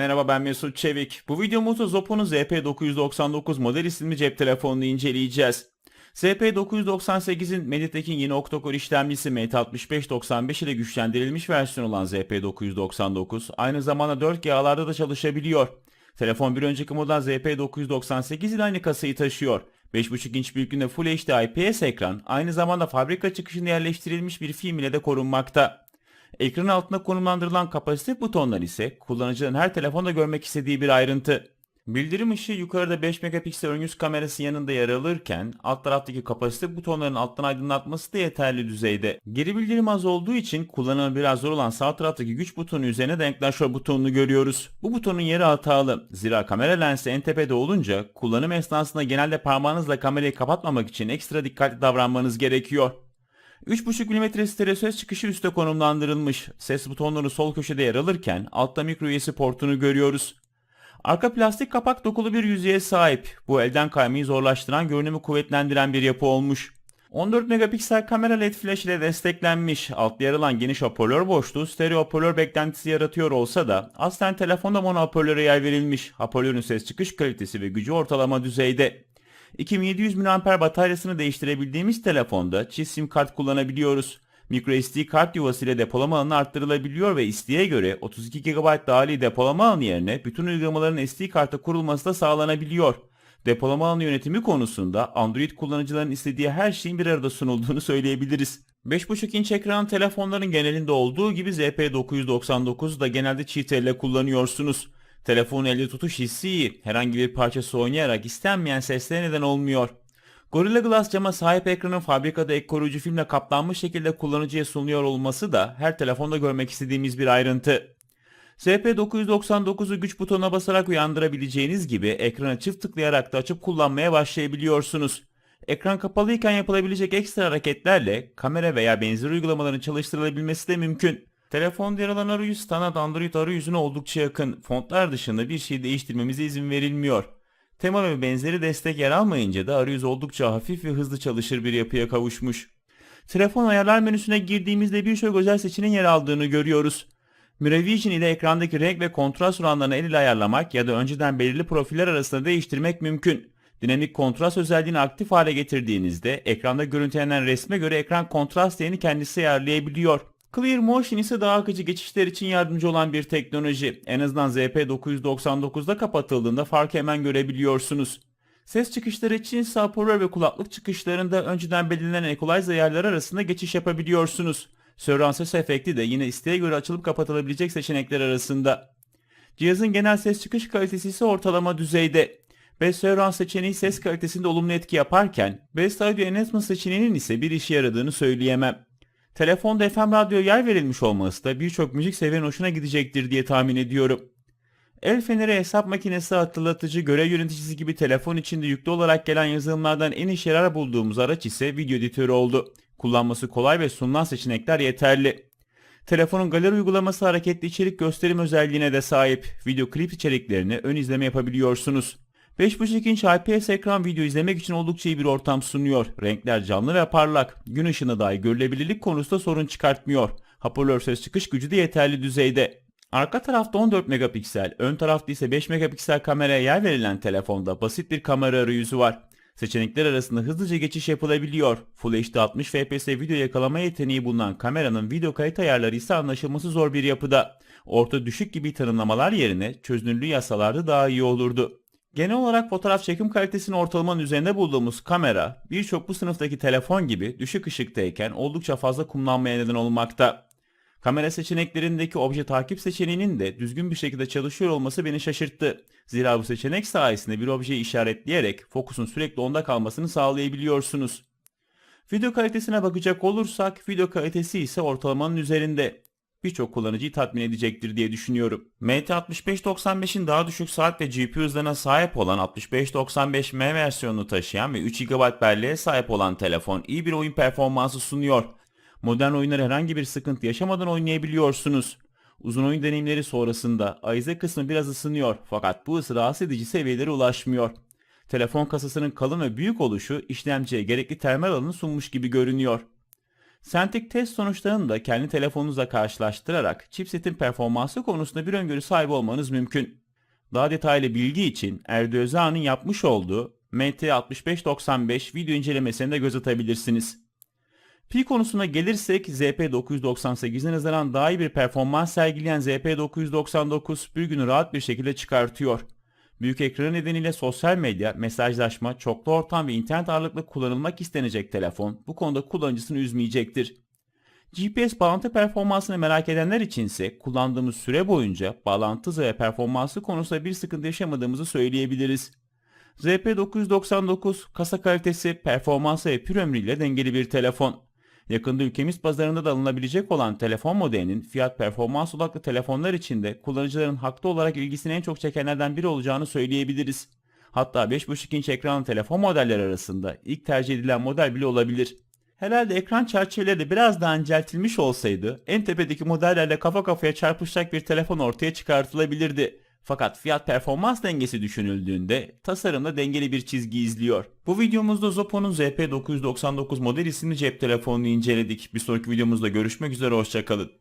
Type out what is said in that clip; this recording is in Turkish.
Merhaba ben Mesut Çevik. Bu videomuzda Zoppo'nun ZP999 model isimli cep telefonunu inceleyeceğiz. ZP998'in Mediatek'in yeni octa-core işlemcisi MT6595 ile güçlendirilmiş versiyon olan ZP999 aynı zamanda 4G ağlarda da çalışabiliyor. Telefon bir önceki model ZP998 ile aynı kasayı taşıyor. 5.5 inç büyüklüğünde Full HD IPS ekran aynı zamanda fabrika çıkışında yerleştirilmiş bir film ile de korunmakta. Ekranın altında konumlandırılan kapasite butonlar ise kullanıcının her telefonda görmek istediği bir ayrıntı. Bildirim ışığı yukarıda 5 megapiksel ön yüz kamerası yanında yer alırken alt taraftaki kapasite butonların alttan aydınlatması da yeterli düzeyde. Geri bildirim az olduğu için kullanımı biraz zor olan sağ taraftaki güç butonu üzerine denklaşör butonunu görüyoruz. Bu butonun yeri hatalı. Zira kamera lensi en tepede olunca kullanım esnasında genelde parmağınızla kamerayı kapatmamak için ekstra dikkatli davranmanız gerekiyor. 3.5 mm stereo ses çıkışı üstte konumlandırılmış. Ses butonları sol köşede yer alırken altta micro USB portunu görüyoruz. Arka plastik kapak dokulu bir yüzeye sahip. Bu elden kaymayı zorlaştıran görünümü kuvvetlendiren bir yapı olmuş. 14 megapiksel kamera led flash ile desteklenmiş. Altta yer alan geniş hoparlör boşluğu stereo hoparlör beklentisi yaratıyor olsa da aslen telefonda mono hoparlöre yer verilmiş. Hoparlörün ses çıkış kalitesi ve gücü ortalama düzeyde. 2700 mAh bataryasını değiştirebildiğimiz telefonda çift sim kart kullanabiliyoruz. MicroSD kart yuvası ile depolama alanı arttırılabiliyor ve isteğe göre 32 GB dahili depolama alanı yerine bütün uygulamaların SD karta kurulması da sağlanabiliyor. Depolama alanı yönetimi konusunda Android kullanıcıların istediği her şeyin bir arada sunulduğunu söyleyebiliriz. 5.5 inç ekran telefonların genelinde olduğu gibi ZP999 da genelde çift elle kullanıyorsunuz. Telefonun elde tutuş hissi. Herhangi bir parçası oynayarak istenmeyen seslere neden olmuyor. Gorilla Glass cama sahip ekranın fabrikada ek koruyucu filmle kaplanmış şekilde kullanıcıya sunuluyor olması da her telefonda görmek istediğimiz bir ayrıntı. SP999'u güç butonuna basarak uyandırabileceğiniz gibi ekrana çift tıklayarak da açıp kullanmaya başlayabiliyorsunuz. Ekran kapalıyken yapılabilecek ekstra hareketlerle kamera veya benzer uygulamaların çalıştırılabilmesi de mümkün. Telefonda yer arayüz standart Android arayüzüne oldukça yakın. Fontlar dışında bir şey değiştirmemize izin verilmiyor. Tema ve benzeri destek yer almayınca da arayüz oldukça hafif ve hızlı çalışır bir yapıya kavuşmuş. Telefon ayarlar menüsüne girdiğimizde birçok özel seçeneğin yer aldığını görüyoruz. Miravision ile ekrandaki renk ve kontrast oranlarını el ile ayarlamak ya da önceden belirli profiller arasında değiştirmek mümkün. Dinamik kontrast özelliğini aktif hale getirdiğinizde ekranda görüntülenen resme göre ekran kontrast değerini kendisi ayarlayabiliyor. Clear Motion ise daha akıcı geçişler için yardımcı olan bir teknoloji. En azından ZP999'da kapatıldığında farkı hemen görebiliyorsunuz. Ses çıkışları için ise hoparlör ve kulaklık çıkışlarında önceden belirlenen equalizer ayarları arasında geçiş yapabiliyorsunuz. Surround ses efekti de yine isteğe göre açılıp kapatılabilecek seçenekler arasında. Cihazın genel ses çıkış kalitesi ise ortalama düzeyde. Best Surround seçeneği ses kalitesinde olumlu etki yaparken Best Audio Enhancement seçeneğinin ise bir işe yaradığını söyleyemem. Telefonda FM radyo yer verilmiş olması da birçok müzik severin hoşuna gidecektir diye tahmin ediyorum. El feneri hesap makinesi hatırlatıcı görev yöneticisi gibi telefon içinde yüklü olarak gelen yazılımlardan en işe yarar bulduğumuz araç ise video editörü oldu. Kullanması kolay ve sunulan seçenekler yeterli. Telefonun galeri uygulaması hareketli içerik gösterim özelliğine de sahip. Video klip içeriklerini ön izleme yapabiliyorsunuz. 5.5 inç IPS ekran video izlemek için oldukça iyi bir ortam sunuyor. Renkler canlı ve parlak. Gün ışığına dahi görülebilirlik konusunda sorun çıkartmıyor. Hoparlör ses çıkış gücü de yeterli düzeyde. Arka tarafta 14 megapiksel, ön tarafta ise 5 megapiksel kameraya yer verilen telefonda basit bir kamera arayüzü var. Seçenekler arasında hızlıca geçiş yapılabiliyor. Full HD 60 FPS video yakalama yeteneği bulunan kameranın video kayıt ayarları ise anlaşılması zor bir yapıda. Orta düşük gibi tanımlamalar yerine çözünürlüğü yasalarda daha iyi olurdu. Genel olarak fotoğraf çekim kalitesini ortalamanın üzerinde bulduğumuz kamera birçok bu sınıftaki telefon gibi düşük ışıktayken oldukça fazla kullanmaya neden olmakta. Kamera seçeneklerindeki obje takip seçeneğinin de düzgün bir şekilde çalışıyor olması beni şaşırttı. Zira bu seçenek sayesinde bir objeyi işaretleyerek fokusun sürekli onda kalmasını sağlayabiliyorsunuz. Video kalitesine bakacak olursak video kalitesi ise ortalamanın üzerinde birçok kullanıcıyı tatmin edecektir diye düşünüyorum. MT6595'in daha düşük saat ve GPU hızlarına sahip olan 6595M versiyonunu taşıyan ve 3 GB belleğe sahip olan telefon iyi bir oyun performansı sunuyor. Modern oyunları herhangi bir sıkıntı yaşamadan oynayabiliyorsunuz. Uzun oyun deneyimleri sonrasında ayıza kısmı biraz ısınıyor fakat bu ısı rahatsız edici seviyelere ulaşmıyor. Telefon kasasının kalın ve büyük oluşu işlemciye gerekli termal alanı sunmuş gibi görünüyor. Sentik test sonuçlarını da kendi telefonunuzla karşılaştırarak chipsetin performansı konusunda bir öngörü sahibi olmanız mümkün. Daha detaylı bilgi için Erdi Özağ'ın yapmış olduğu MT6595 video incelemesine de göz atabilirsiniz. Pi konusuna gelirsek ZP998'e nazaran daha iyi bir performans sergileyen ZP999 bir günü rahat bir şekilde çıkartıyor. Büyük ekranı nedeniyle sosyal medya, mesajlaşma, çoklu ortam ve internet ağırlıklı kullanılmak istenecek telefon bu konuda kullanıcısını üzmeyecektir. GPS bağlantı performansını merak edenler içinse kullandığımız süre boyunca bağlantı ve performansı konusunda bir sıkıntı yaşamadığımızı söyleyebiliriz. ZP999 kasa kalitesi, performansı ve pür ömrüyle dengeli bir telefon. Yakında ülkemiz pazarında da alınabilecek olan telefon modelinin fiyat performans odaklı telefonlar içinde kullanıcıların haklı olarak ilgisini en çok çekenlerden biri olacağını söyleyebiliriz. Hatta 5.5 inç ekranlı telefon modelleri arasında ilk tercih edilen model bile olabilir. Herhalde ekran çerçeveleri de biraz daha inceltilmiş olsaydı en tepedeki modellerle kafa kafaya çarpışacak bir telefon ortaya çıkartılabilirdi. Fakat fiyat performans dengesi düşünüldüğünde tasarımda dengeli bir çizgi izliyor. Bu videomuzda Zoppo'nun ZP999 model isimli cep telefonunu inceledik. Bir sonraki videomuzda görüşmek üzere hoşçakalın.